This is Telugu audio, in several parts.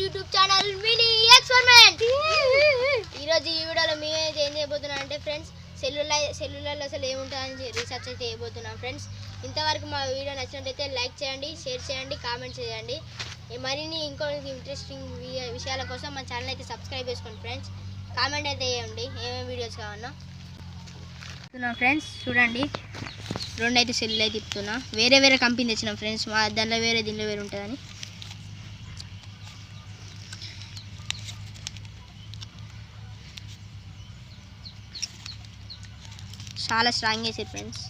Our YouTube channel mini experiment. ఈరోజు ఈ వీడియోలో మేము అయితే ఏం చేయబోతున్నాం అంటే ఫ్రెండ్స్ సెల్లుల సెల్యులర్లో అసలు ఏముంటుందని రీసెర్చ్ అయితే చేయబోతున్నాం ఫ్రెండ్స్. ఇంతవరకు మా వీడియో నచ్చినట్టయితే లైక్ చేయండి షేర్ చేయండి కామెంట్ చేయండి. మరిన్ని ఇంకో ఇంట్రెస్టింగ్ విషయాల కోసం మా ఛానల్ అయితే సబ్స్క్రైబ్ చేసుకోండి ఫ్రెండ్స్. కామెంట్ అయితే చేయండి ఏమేమి వీడియోస్ కావాలన్నా. ఫ్రెండ్స్ చూడండి. రెండు అయితే సెల్లు అయితే తిప్పుతున్నా. వేరే వేరే కంపెనీ తెచ్చినాం ఫ్రెండ్స్ మా దాంట్లో వేరే దీనిలో వేరే ఉంటుందని. చాలా స్ట్రాంగ్ చేసారు ఫ్రెండ్స్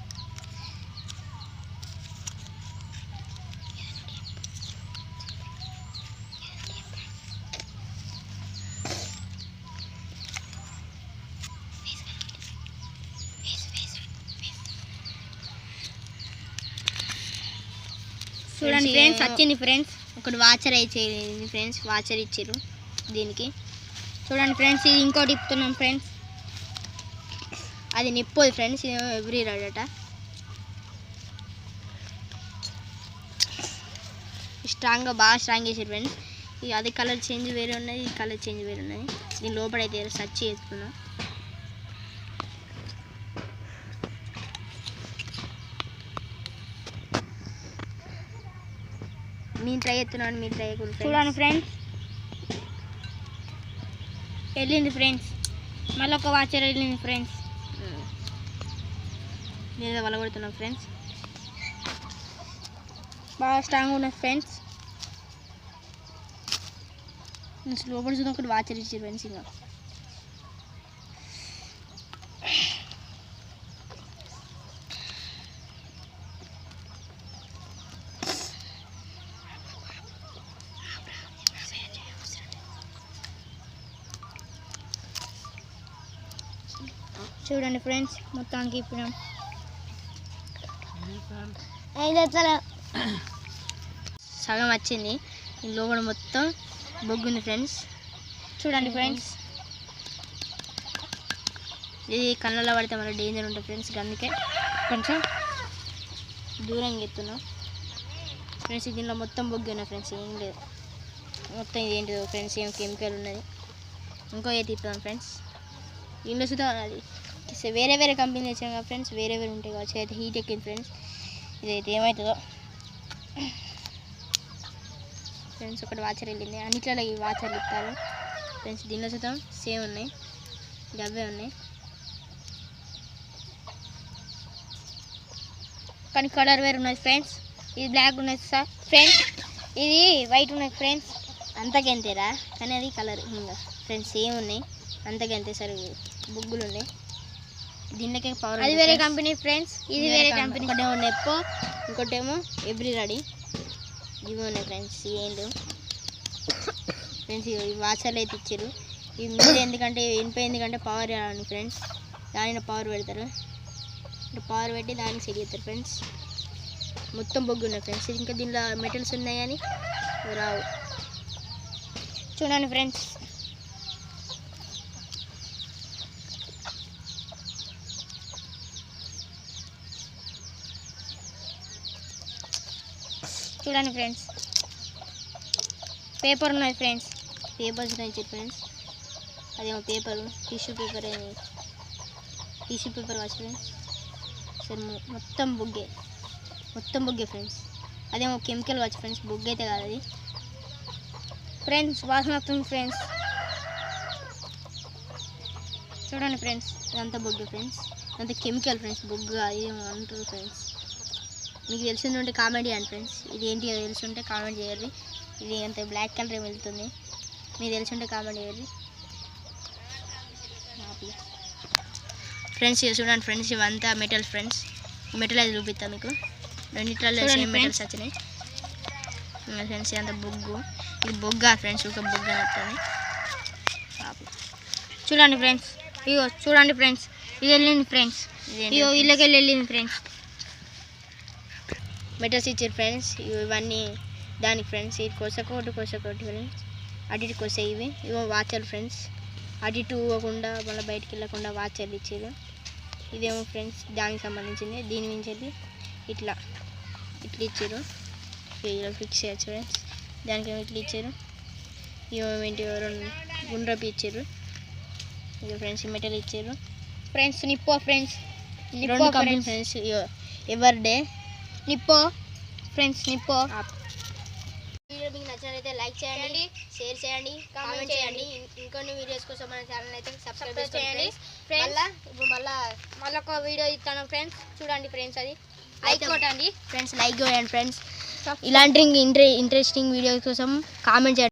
చూడండి ఫ్రెండ్స్ వచ్చింది ఫ్రెండ్స్ ఒకటి వాచర్ ఇచ్చేది ఫ్రెండ్స్ వాచర్ ఇచ్చారు దీనికి. చూడండి ఫ్రెండ్స్ ఇది ఇంకోటి ఇప్పుతున్నాం ఫ్రెండ్స్ అది నిప్పదు ఫ్రెండ్స్ ఇది ఎవ్రీ రాడట స్ట్రాంగ్గా బాగా స్ట్రాంగ్ చేసారు ఫ్రెండ్స్. ఇది అది కలర్ చేంజ్ వేరే ఉన్నది ఈ కలర్ చేంజ్ వేరే ఉన్నది. దీని లోపల అయితే సర్చ్ చేసుకున్నాం నేను ట్రై చేస్తున్నాను మీరు ట్రై చూడండి ఫ్రెండ్స్ వెళ్ళింది ఫ్రెండ్స్ మళ్ళీ ఒక వాచర్ వెళ్ళింది ఫ్రెండ్స్ నేను వలగొడుతున్నాను ఫ్రెండ్స్ బాగా స్ట్రాంగ్ ఉన్నాయి ఫ్రెండ్స్ నేను లోపల చూద్దాం ఒకటి వాచర్ ఇచ్చారు ఫ్రెండ్స్ ఇంకా. చూడండి ఫ్రెండ్స్ మొత్తానికి ఇప్పుడు సగం వచ్చింది. ఈ లోపల మొత్తం బొగ్గుంది ఫ్రెండ్స్. చూడండి ఫ్రెండ్స్. ఇది కళ్ళలో పడితే మన డేంజర్ ఉంటుంది ఫ్రెండ్స్. అందుకే కొంచెం దూరంగా ఎత్తున్నాం. ఫ్రెండ్స్ దీనిలో మొత్తం బొగ్గు ఉన్నాయి ఫ్రెండ్స్. ఏం లేదు. మొత్తం ఇది ఏంటిదో ఫ్రెండ్స్ ఏం కెమికల్ ఉన్నది. ఇంకో ఏ తిప్పుదాం ఫ్రెండ్స్. ఇల్లు సుధా అది వేరే వేరే కంపెనీ తెచ్చాం కదా ఫ్రెండ్స్ వేరే వేరే ఉంటాయి కావచ్చు. అయితే హీట్ ఎక్కింది ఫ్రెండ్స్ ఇదైతే ఏమవుతుందో ఫ్రెండ్స్ ఒకటి వాచర్ వెళ్ళింది. అన్నిట్లలో ఈ వాచర్లు ఇస్తారు. ఫ్రెండ్స్ దీనిలో చూద్దాం. సేమ్ ఉన్నాయి. అవే ఉన్నాయి. కానీ కలర్ వేరు ఉన్నది ఫ్రెండ్స్ ఇది బ్లాక్ ఉన్నది సార్. ఫ్రెండ్స్ ఇది వైట్ ఉన్నది ఫ్రెండ్స్ అంతకెంతేరా. కానీ అది కలర్ ఇంకా. ఫ్రెండ్స్ సేమ్ ఉన్నాయి. అంతకెంతే సార్. బుగ్గులు ఉన్నాయి. దీనికే పవర్ అది వేరే కంపెనీ ఫ్రెండ్స్ ఇది వేరే కంపెనీ ఒకటేమో నెప్పో ఇంకోటేమో ఎవ్రీ రెడీ. ఇవి ఉన్నాయి ఫ్రెండ్స్ ఏం లేవు ఫ్రెండ్స్ ఈ వాచర్లు అయితే ఇచ్చారు. ఇవి మీద ఎందుకంటే ఇనుప ఎందుకంటే పవర్ రాని ఫ్రెండ్స్ దానిలో పవర్ పెడతారు. పవర్ పెట్టి దానికి సెట్ చేస్తారు ఫ్రెండ్స్ మొత్తం బొగ్గు ఉన్నాయి ఫ్రెండ్స్ ఇంకా దీనిలో మెటల్స్ ఉన్నాయని రావు. చూడండి ఫ్రెండ్స్ చూడండి ఫ్రెండ్స్. పేపర్ ఉన్నది ఫ్రెండ్స్. పేపర్స్ నుంచి ఫ్రెండ్స్. అదేమో paper tissue paper tissue paper watch friends. సరే మొత్తం బుగ్గే. మొత్తం బుగ్గే ఫ్రెండ్స్. అదేమో కెమికల్ వాచ్ ఫ్రెండ్స్ బుగ్ అయితే కాదు అది. ఫ్రెండ్స్ వాసన వస్తుంది ఫ్రెండ్స్. చూడండి ఫ్రెండ్స్. ఇదంతా బొగ్గే ఫ్రెండ్స్. ఇదంతా కెమికల్ ఫ్రెండ్స్ బొగ్గు అది అంటారు ఫ్రెండ్స్. మీకు తెలిసింది ఉంటే కామెంట్ చేయండి ఫ్రెండ్స్. ఇది ఏంటి తెలిసి ఉంటే కామెంట్ చేయండి. ఇది అంత బ్లాక్ కలర్ వెళ్తుంది. మీకు తెలిసి ఉంటే కామెంట్ చేయండి. ఫ్రెండ్స్ ఇది చూడండి ఫ్రెండ్స్ ఇవంతా మెటల్ ఫ్రెండ్స్. మెటల్ అయితే చూపిస్తాను మీకు. రెండిట్లలో సేమ్ మెటల్స్ వచ్చినాయి. ఫ్రెండ్స్ ఇదంతా బొగ్గు. ఇది బొగ్గా ఫ్రెండ్స్ ఒక బొగ్గ వస్తుంది చూడండి ఫ్రెండ్స్ ఇగో చూడండి ఫ్రెండ్స్. ఇది వెళ్ళింది ఫ్రెండ్స్. ఇగో వీళ్ళకి వెళ్ళింది ఫ్రెండ్స్. మెటల్స్ ఇచ్చారు ఫ్రెండ్స్ ఇవన్నీ దానికి ఫ్రెండ్స్ ఇది కొసకోటి కొసకోటి ఫ్రెండ్స్ అటు ఇటు కొసే ఇవి ఇవో వాచర్లు ఫ్రెండ్స్ అటు ఇటు పోకుండా మళ్ళీ బయటికి వెళ్ళకుండా వాచర్లు ఇచ్చారు ఇదేమో ఫ్రెండ్స్ దానికి సంబంధించింది. దీని నుంచి వెళ్ళి ఇట్లా. ఇట్లా ఇచ్చారు. ఇలా ఫిక్స్ చేయొచ్చు ఫ్రెండ్స్ దానికి ఏమో ఇట్లా ఇచ్చారు. ఏంటి రెండు గుండ్రపు ఇచ్చారు. ఇక ఫ్రెండ్స్ మెటల్ ఇచ్చారు. ఫ్రెండ్స్ నిప్పో ఫ్రెండ్స్ రెండు company friends Eveready Nippo. Friends Nippo. Video మీకు నచ్చినట్లయితే లైక్ చేయండి షేర్ చేయండి కామెంట్ చేయండి. ఇంకొన్ని వీడియోస్ కోసం మన ఛానల్ అయితే సబ్స్క్రైబ్ చేయండి. మళ్ళా ఇప్పుడు మళ్ళా మళ్ళీ ఒక వీడియో ఇస్తాను ఫ్రెండ్స్ చూడండి ఫ్రెండ్స్ అది. లైక్ కొట్టండి. ఫ్రెండ్స్ లైక్ కొట్టండి ఫ్రెండ్స్ ఇలాంటి ఇంట్రె ఇంట్రెస్టింగ్ వీడియోస్ కోసం కామెంట్ చేయండి.